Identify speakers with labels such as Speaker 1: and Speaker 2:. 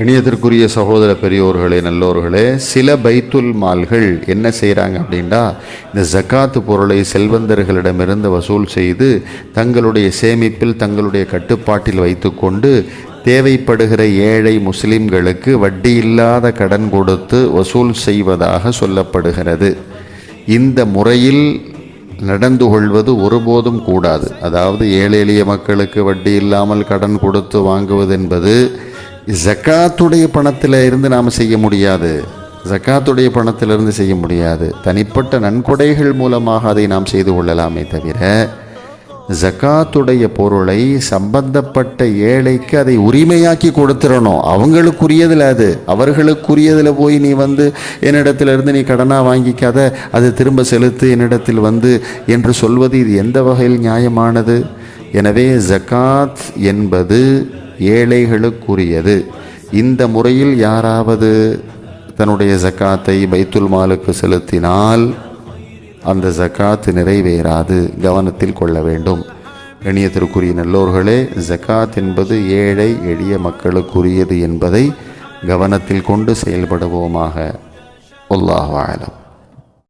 Speaker 1: இணையத்திற்குரிய சகோதர பெரியோர்களே நல்லோர்களே சில பைத்துல் மால்கள் என்ன செய்கிறாங்க அப்படின்னா இந்த ஜக்காத்து பொருளை செல்வந்தர்களிடமிருந்து வசூல் செய்து தங்களுடைய சேமிப்பில் தங்களுடைய கட்டுப்பாட்டில் வைத்துக்கொண்டு தேவைப்படுகிற ஏழை முஸ்லிம்களுக்கு வட்டி இல்லாத கடன் கொடுத்து வசூல் செய்வதாக சொல்லப்படுகிறது. இந்த முறையில் நடந்து கொள்வது ஒருபோதும் கூடாது. அதாவது ஏழை எளிய மக்களுக்கு வட்டி இல்லாமல் கடன் கொடுத்து வாங்குவது என்பது ஜக்காத்துடைய பணத்தில் இருந்து நாம் செய்ய முடியாது. ஜக்காத்துடைய பணத்திலிருந்து செய்ய முடியாது. தனிப்பட்ட நன்கொடைகள் மூலமாக அதை நாம் செய்து கொள்ளலாமே தவிர ஜக்காத்துடைய பொருளை சம்பந்தப்பட்ட ஏழைக்கு அதை உரிமையாக்கி கொடுத்துடணும் அவங்களுக்குரியதில் அது. அவர்களுக்குரியதில் போய் நீ வந்து என்னிடத்திலிருந்து நீ கடனாக வாங்கிக்காத அது திரும்ப செலுத்து என்னிடத்தில் வந்து என்று சொல்வது இது எந்த வகையில் நியாயமானது? எனவே ஜக்காத் என்பது ஏழைகளுக்குரியது. இந்த முறையில் யாராவது தன்னுடைய ஜக்காத்தை பைத்துல் மாலுக்கு செலுத்தினால் அந்த ஜக்காத் நிறைவேறாது. கவனத்தில் கொள்ள வேண்டும். கணியத்திற்குரிய நல்லோர்களே ஜக்காத் என்பது ஏழை எளிய மக்களுக்குரியது என்பதை கவனத்தில் கொண்டு செயல்படுவோமாக. அல்லாஹ் ஆலம்